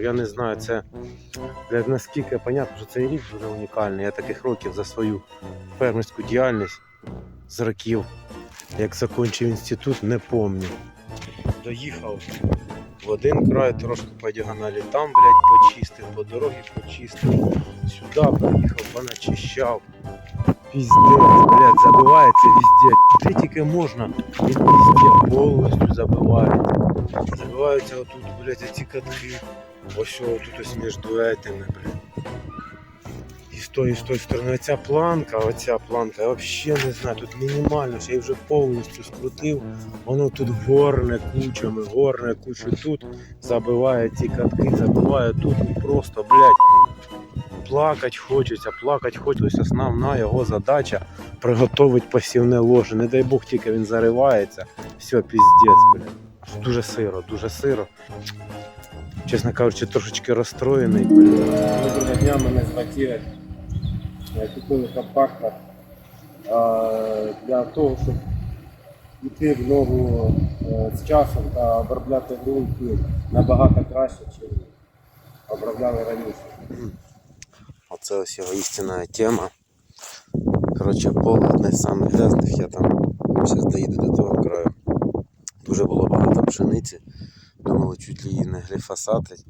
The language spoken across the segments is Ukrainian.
Я не знаю, це наскільки понятно, що цей рік дуже унікальний. Я таких років за свою фермерську діяльність з років, як закінчив інститут, не пам'ятаю. Доїхав в один край, трошки по діагоналі там, блядь, почистив, по дорогі почистив, сюди приїхав, поначищав. Піздець, блядь, забивається везде. Де тільки можна, він везде повністю забивається. Забиваються отут, блядь, ці катки. Ось о, тут ось між этими, блядь. І з тої, і з тої сторони оця планка, оця планка, я взагалі не знаю, тут мінімально, ще я вже повністю скрутив. Воно тут горне кучами, горне кучу тут, забиває ці катки, забиває тут і просто, блядь, плакать хочеться, плакать хочеться. Основна його задача приготувати посівне ложе. Не дай Бог, тільки він заривається. Все, піздець, блядь. Дуже сиро, дуже сиро. Чесно кажучи, трошечки розстроєний. Доброго дня, мене звати. Я Купили для того, щоб йти в ногу е, з часом та обробляти ґрунт набагато краще, ніж обробляли раніше. Оце ось його істинна тема. Коротше, поле одне з самих грязних. Я там зараз доїду до того краю. Дуже було багато пшениці. Думали, чуть ли її не гліфосатить.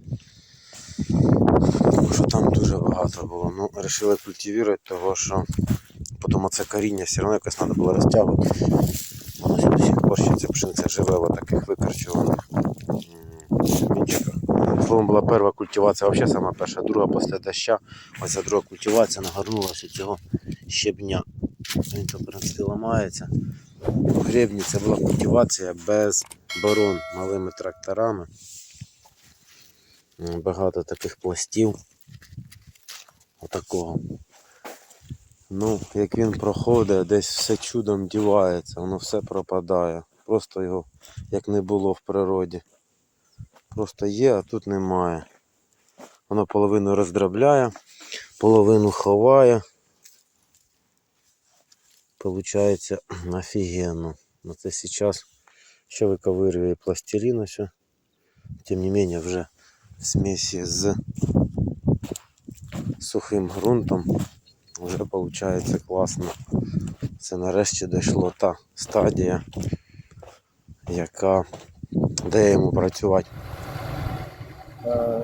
Тому що там дуже багато було. Ну, вирішили культивувати, того що потім це коріння все одно якось треба було розтягувати. Воно до сих пор ще ця пшениця живе в таких викорчуваних м, семінчиках. Словом, була перша культивація, взагалі сама перша, друга після доща. Ось ця друга культивація нагорнулася цього щебня. Він то принципі ламається. Гребні це була культивація без борон малими тракторами. Багато таких пластів. Отакого. Ну, як він проходить, десь все чудом дівається, воно все пропадає. Просто його як не було в природі. Просто є, а тут немає. Воно половину роздробляє, половину ховає. Получається офігенно. Ну це зараз ще виковирює пластилін ось. Тим не менее вже в смесі з сухим ґрунтом вже виходить класно. Це нарешті дійшло та стадія, яка дає йому працювати. Е,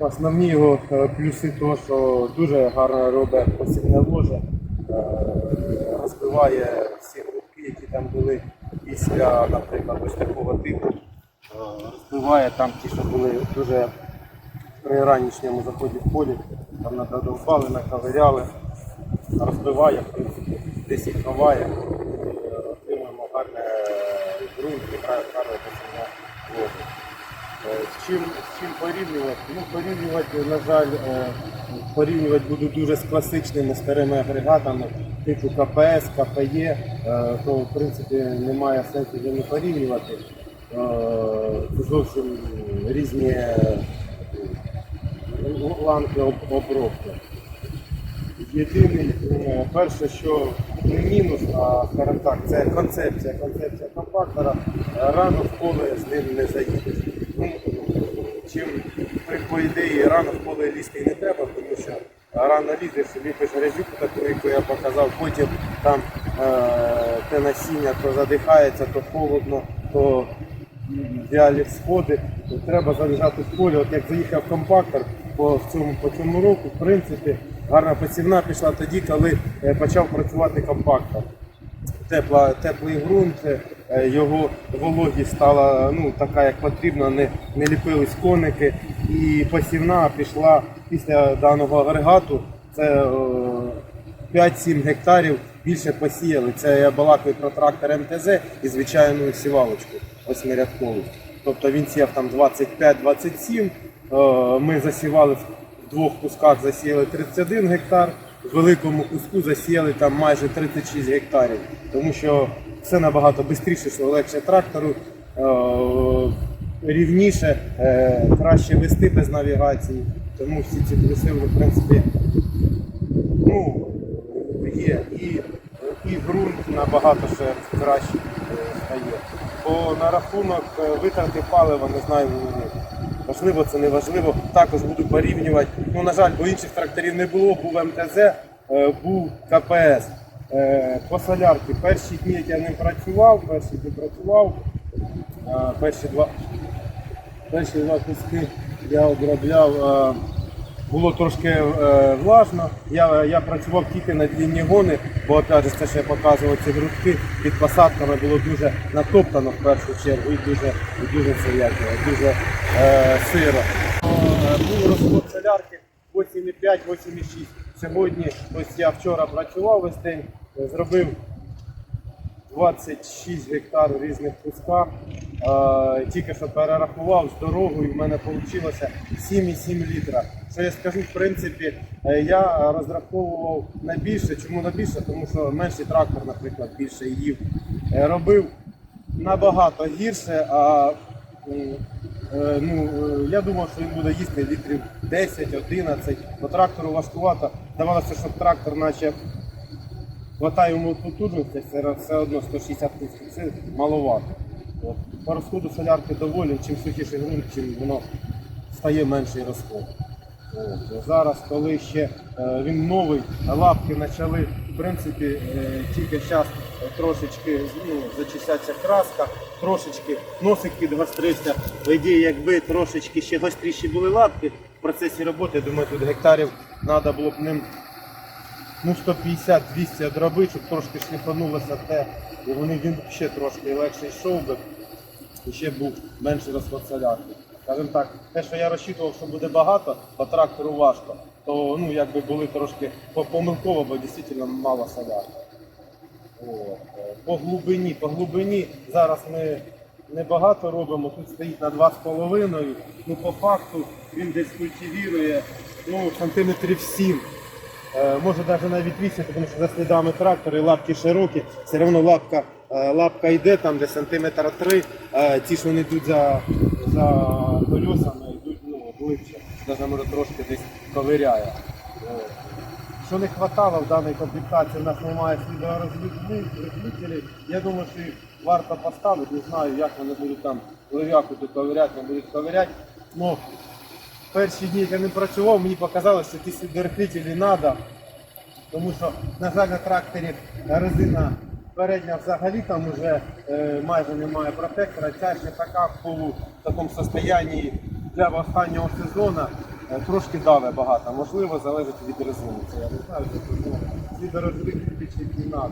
Основні його е, плюси то, що дуже гарно робить посівне ложе, е, розбиває всі грудки, які там були після, наприклад, ось такого типу. Е, Розбиває там ті, що були дуже при ранішньому заході в полі, там надовбали, наковиряли, розбиває, в принципі, десь їх ховає, отримуємо гарне ґрунт і гарне посівне ложе. Е, З чим, з чим порівнювати? Ну, порівнювати, на жаль, е, порівнювати буду дуже з класичними старими агрегатами, типу КПС, КПЄ, е, то в принципі немає сенсу з ними порівнювати. Зовсім різні ланки обробки. Єдиний, перше, що не мінус, а скажімо так, це концепція. Концепція компактора. Рано в поле з ним не заїдеш. Ідеї рано в поле лізти не треба, тому що рано лізеш, ліпиш грязюку таку, яку я показав, потім там е, те насіння то задихається, то холодно, то ідеалі сходи, треба залежати в полі. От як заїхав компактор по в цьому по цьому року, в принципі, гарна посівна пішла тоді, коли е, почав працювати компактор. Тепла, теплий ґрунт, е, його вологість стала ну, така, як потрібно, не, не ліпились коники. І посівна пішла після даного агрегату. Це е, 5-7 гектарів більше посіяли. Це я балакаю про трактор МТЗ і звичайну сівалочку восьмирядкову. Тобто він сіяв там 25-27. Е, Ми засівали в двох кусках засіяли 31 гектар, в великому куску засіяли там майже 36 гектарів. Тому що все набагато швидше, що легше трактору, е, рівніше, е, краще вести без навігації. Тому всі ці плюси, в принципі, ну, є. І, і ґрунт набагато ще краще е, стає. Бо на рахунок витрати палива, не знаю, важливо це не важливо. Також буду порівнювати. Ну, на жаль, бо інших тракторів не було, був МТЗ, е, був КПС. Е, По солярці перші дні, я не працював, перші дні працював, е, перші два, перші два куски я обробляв. Було трошки е, влажно. Я, я працював тільки на длінні гони, бо опять це я показував ці грудки під посадками було дуже натоптано в першу чергу і дуже, і дуже це як, дуже е, сиро. Е, був розход солярки 8,5-8,6. Сьогодні, ось я вчора працював весь день, е, зробив 26 гектар різних кусках. Е, Тільки що перерахував з дорогою, в мене вийшло 7,7 літра. Що я скажу, в принципі, е, я розраховував на більше. Чому на більше? Тому що менший трактор, наприклад, більше їв. Е, Робив набагато гірше, а ну, я думав, що він буде їсти літрів 10-11, бо трактору важкувато. Здавалося, щоб трактор наче хватає йому потужності, все, все одно 160 кубів це маловато. От. По розходу солярки доволі, чим сухіший ґрунт, чим воно стає менший розход. От. Зараз, коли ще е, він новий, лапки почали, в принципі, е, тільки зараз трошечки ну, зачищаться краска, трошечки носик підгострився. По ідеї, якби трошечки ще гостріші були лапки в процесі роботи, думаю, тут гектарів треба було б ним ну 150-200 дробить, щоб трошки шліфанулося те, і вони він ще трошки легше йшов би, і ще був менший розход солярки. Скажімо так, те, що я розчитував, що буде багато, по трактору важко, то ну, якби були трошки помилково, бо дійсно мало солярки. Е, По глибині, по глибині зараз ми небагато робимо, тут стоїть на 2,5. Ну по факту він десь культивірує ну, сантиметрів 7. Е, може навіть навіть 8, тому що за слідами трактора і лапки широкі, все одно лапка, е, лапка йде там, де сантиметра 3, е, ті, що вони йдуть за, за колесами, йдуть ну, глибше, навіть може трошки десь ковиряє. Що не вистачало в даній комплектації, у нас немає слідорозлітелів. Я думаю, що їх варто поставити, не знаю, як вони будуть там лев'яку тут ковиряти, не будуть ковиряти. Перші дні, як я не працював, мені показалося, що ті слідорозлітелі треба, тому що, на жаль, на тракторі резина передня взагалі там вже е, майже немає протектора, ця ще така в полу в такому стані для останнього сезону е, трошки даве багато. Можливо, залежить від резини. Це я не знаю, що це слідорозлітелі не треба.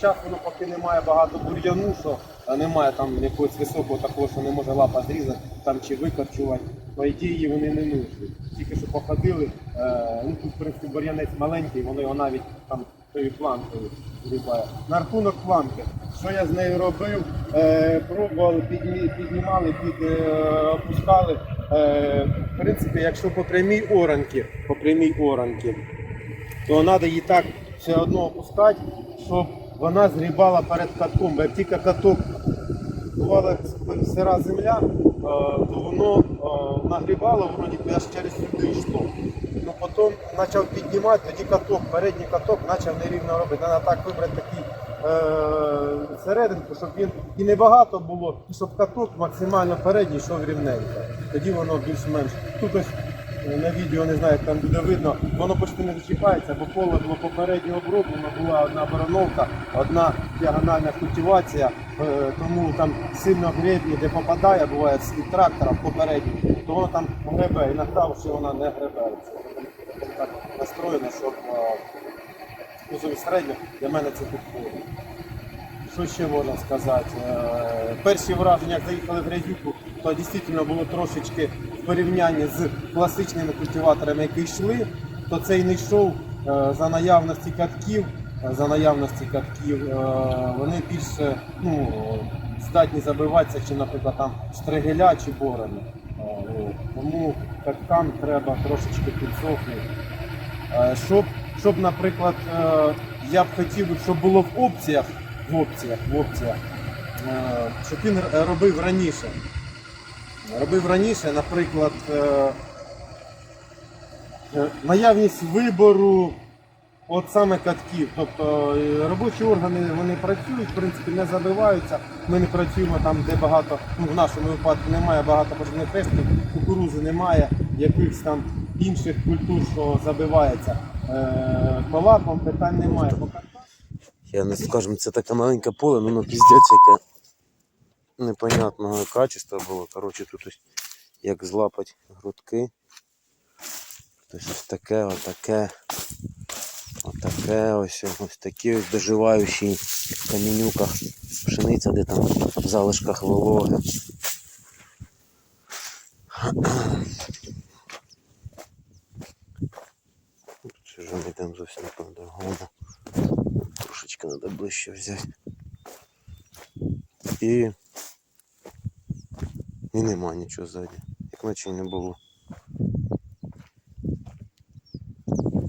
Зараз воно поки немає багато бур'яну, що немає там якогось високого такого, що не може лапа зрізати там чи викорчувати. По ідеї вони не нужні. Тільки що походили, е, ну тут принципі бур'янець маленький, воно його навіть там тою планкою зрібає. На рахунок планки, що я з нею робив, е, пробували, підні, піднімали, під, е, опускали. Е, в принципі, якщо по прямій оранки, по прямій оранки, то треба її так все одно опускати, щоб вона згрібала перед катком. Як тільки каток бувала сира земля, е, то воно е, нагрібало, воно аж через сюди йшло. Ну потім почав піднімати, тоді каток, передній каток почав нерівно робити. Треба так вибрати такий е, серединку, щоб він і не багато було, і щоб каток максимально передній йшов рівненько. Тоді воно більш-менш. Тут ось на відео не знаю, як там буде видно, воно почти не зачіпається, бо поле було попередньо оброблено, була одна барановка, одна діагональна культивація, е, тому там сильно гребні, де попадає, буває з трактора в попередній, то воно там гребе, іноді ще вона не гребе. Так настроєно, щоб е, ну, середньо для мене це підходить. Що ще можна сказати? Е, Перші враження, як заїхали в Грязюку, то дійсно було трошечки в порівнянні з класичними культиваторами, які йшли, то цей не йшов е, за наявності катків, е, за наявності катків, вони більше ну, здатні забиватися, чи, наприклад, там штригеля чи борони. Тому каткам треба трошечки підсохнути. Щоб, щоб, наприклад, я б хотів, щоб було в опціях, в опціях, в опціях, е, щоб він робив раніше. Робив раніше, наприклад, е, е, наявність вибору от саме катків. Тобто е, робочі органи вони працюють, в принципі, не забиваються. Ми не працюємо там, де багато, ну в нашому випадку немає багато пожежних пестів, кукурузи немає, якихось там інших культур, що забивається. Е, по лапам питань немає. По Я не скажем, це таке маленьке поле, ну, ну піздець, яке непонятного качества було. Коротше, тут ось як злапать грудки. Тобто ось таке, отаке, отаке, ось, ось такі ось доживаючі в камінюках пшениця, де там в залишках вологи. Тут ж ми йдемо зовсім по-другому. Трошечки треба ближче взяти. І... І нема нічого ззаді. Як наче не було.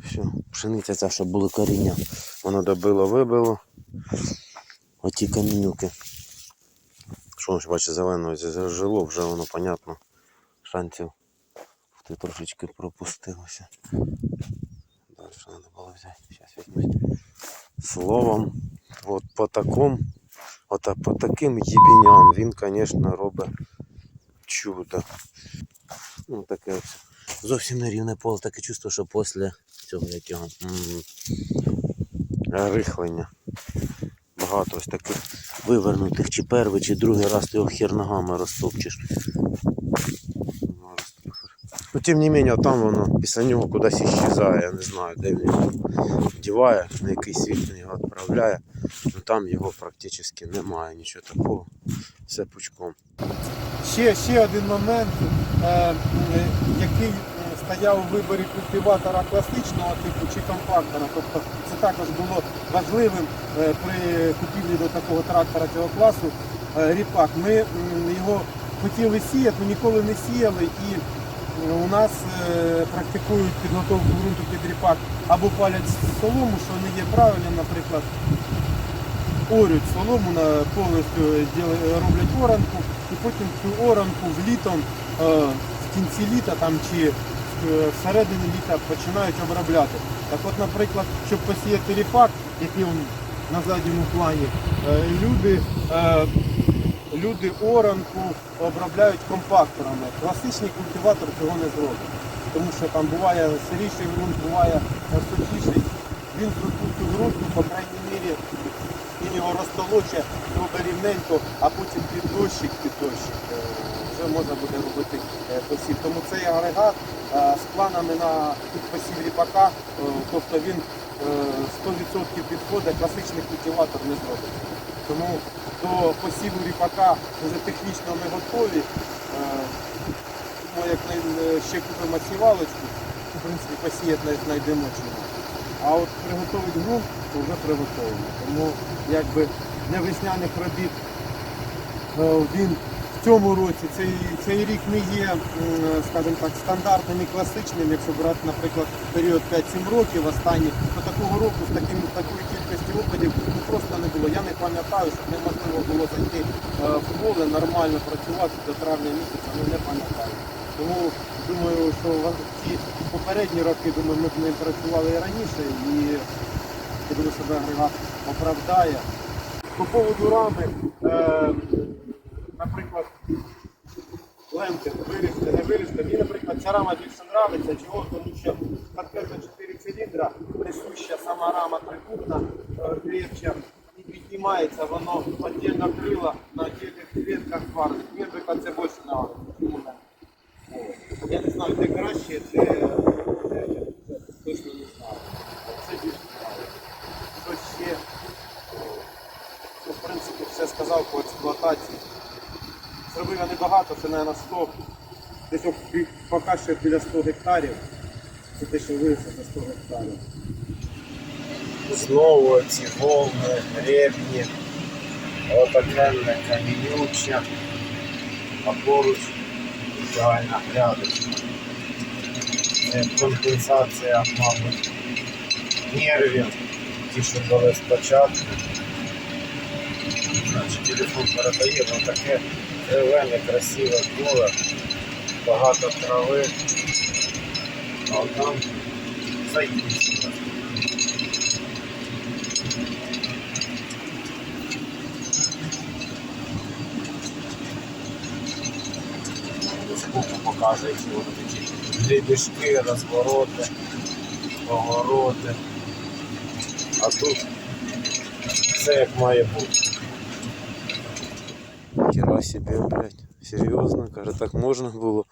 Все, пшениця ця, щоб були коріння. Воно добило, вибило. Оті камінюки. Що ж, бачите, зеленого зажило, вже воно понятно. Шансів ти трошечки пропустилося. Дальше треба було взяти. Зараз візьмуть. Словом, от по такому, от по таким єбіням він, звісно, робить чудо. Ну, таке ось зовсім не рівне поле, таке чувство, що після цього як його рихлення. Багато ось таких вивернутих, чи перший, чи другий раз ти його хер ногами розтопчеш. Ну, тим не менше, там воно після нього кудись іщезає, я не знаю, де він його діває, на який світ він його відправляє. Ну там його практично немає, нічого такого. Все пучком. Ще, ще один момент, е, який е, стояв у виборі культиватора класичного типу чи компактора. Тобто це також було важливим е, при купівлі до такого трактора цього класу. Е, Ріпак. Ми його хотіли сіяти, ніколи не сіяли і у нас е, практикують підготовку ґрунту під ріпак або палять солому, що не є правильним, наприклад, орють солому повністю роблять оранку, і потім цю оранку в літом, е, в кінці літа там чи е, всередині літа починають обробляти. Так от, наприклад, щоб посіяти ріпак, який на задньому плані, е, люди, е, люди оранку обробляють компакторами. Класичний культиватор цього не зробить. Тому що там буває сиріший ґрунт, буває сухіший. Він цю ґрунту, по крайній мірі, він його розтолоче, робить рівненько, а потім під дощик, під дощик е, вже можна буде робити е, посів. Тому цей агрегат е, з планами на посів ріпака, тобто він е, 100% підходить, класичний культиватор не зробить. Тому до посіву ріпака вже технічно ми готові. Е, Ну, як ще купимо сівалочку, в принципі, посіяти навіть знайдемо чого. А от приготувати ґрунт, то вже приготовлено. Тому якби для весняних робіт е, він цьому році, цей, цей рік не є, м, скажімо так, стандартним і класичним, якщо брати, наприклад, період 5-7 років останні, то такого року з таким, такою кількістю опадів ну, просто не було. Я не пам'ятаю, що неможливо було зайти е, в поле, нормально працювати до травня місяця, ну не пам'ятаю. Тому думаю, що ці попередні роки, думаю, ми б не працювали і раніше і я думаю, себе агрегат оправдає. По поводу рами, е, наприклад, ленти вирізти, не вирізти. Мені, наприклад, ця рама більше подобається. Чого? Тому що конкретно 4 циліндра, присуща сама рама трикутна, е, крепче і піднімається, воно отдельно крила на отдельних клетках варить. Мені, наприклад, це більше подобається. Чому так? О, Я не знаю, де краще, це, це, це точно не знаю. Це більше подобається. Що ще? Ну, в принципі, все сказав по експлуатації. Зробив я небагато, це, мабуть, 100. Десь поки що біля 100 гектарів. Це те, що вивезено 100 гектарів. Знову ці волни, гребні, отакенне камінюче, а поруч ідеальна грядочка. Це компенсація, мабуть, нервів, ті, що були спочатку. Значить, телефон передає, воно таке Зелене, красиве поле, багато трави, а там заїздить. Скупу показує, що вони такі дрібішки, розвороти, повороти, а тут все як має бути. Хіра себе, блядь. Серйозно, каже, так можна було.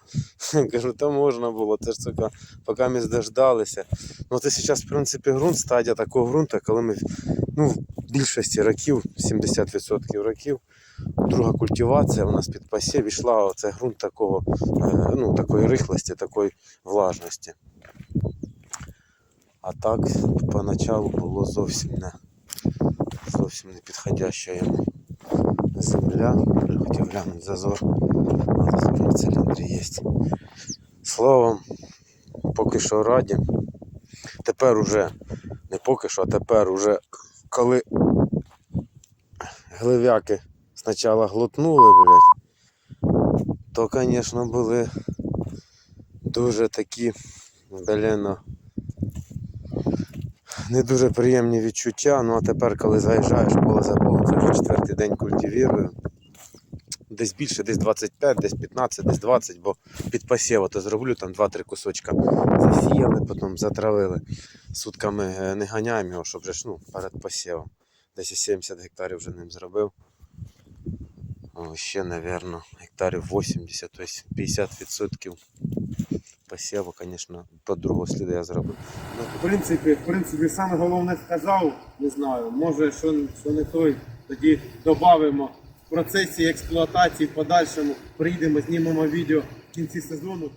Кажу, та можна було, це ж сука, поки ми дождалися. Ну це зараз, в принципі, ґрунт, стадія такого ґрунту, коли ми ну, в більшості років, 70% років, друга культивація у нас під посів йшла оце ґрунт такого, е, ну, такої рихлості, такої влажності. А так поначалу було зовсім не зовсім не підходяща йому земля. Хотів глянути зазор. А зазор на циліндрі є. Словом, поки що раді. Тепер уже, не поки що, а тепер уже, коли гливяки спочатку глотнули, блядь, то, звісно, були дуже такі, блін, ну, не дуже приємні відчуття. Ну а тепер, коли заїжджаєш поле за полем, це вже четвертий день культивірую. Десь більше, десь 25, десь 15, десь 20, бо під посів то зроблю там 2-3 кусочка. Засіяли, потім затравили. Сутками е, не ганяємо його, щоб вже ну, перед посівом. Десь 70 гектарів вже ним зробив. О, ще, мабуть, гектарів 80, тобто 50% посіву, звісно, по другого сліду я зробив. В принципі, в принципі, саме головне сказав, не знаю, може, що, що не той, тоді додамо в процесі експлуатації в подальшому, прийдемо, знімемо відео в кінці сезону.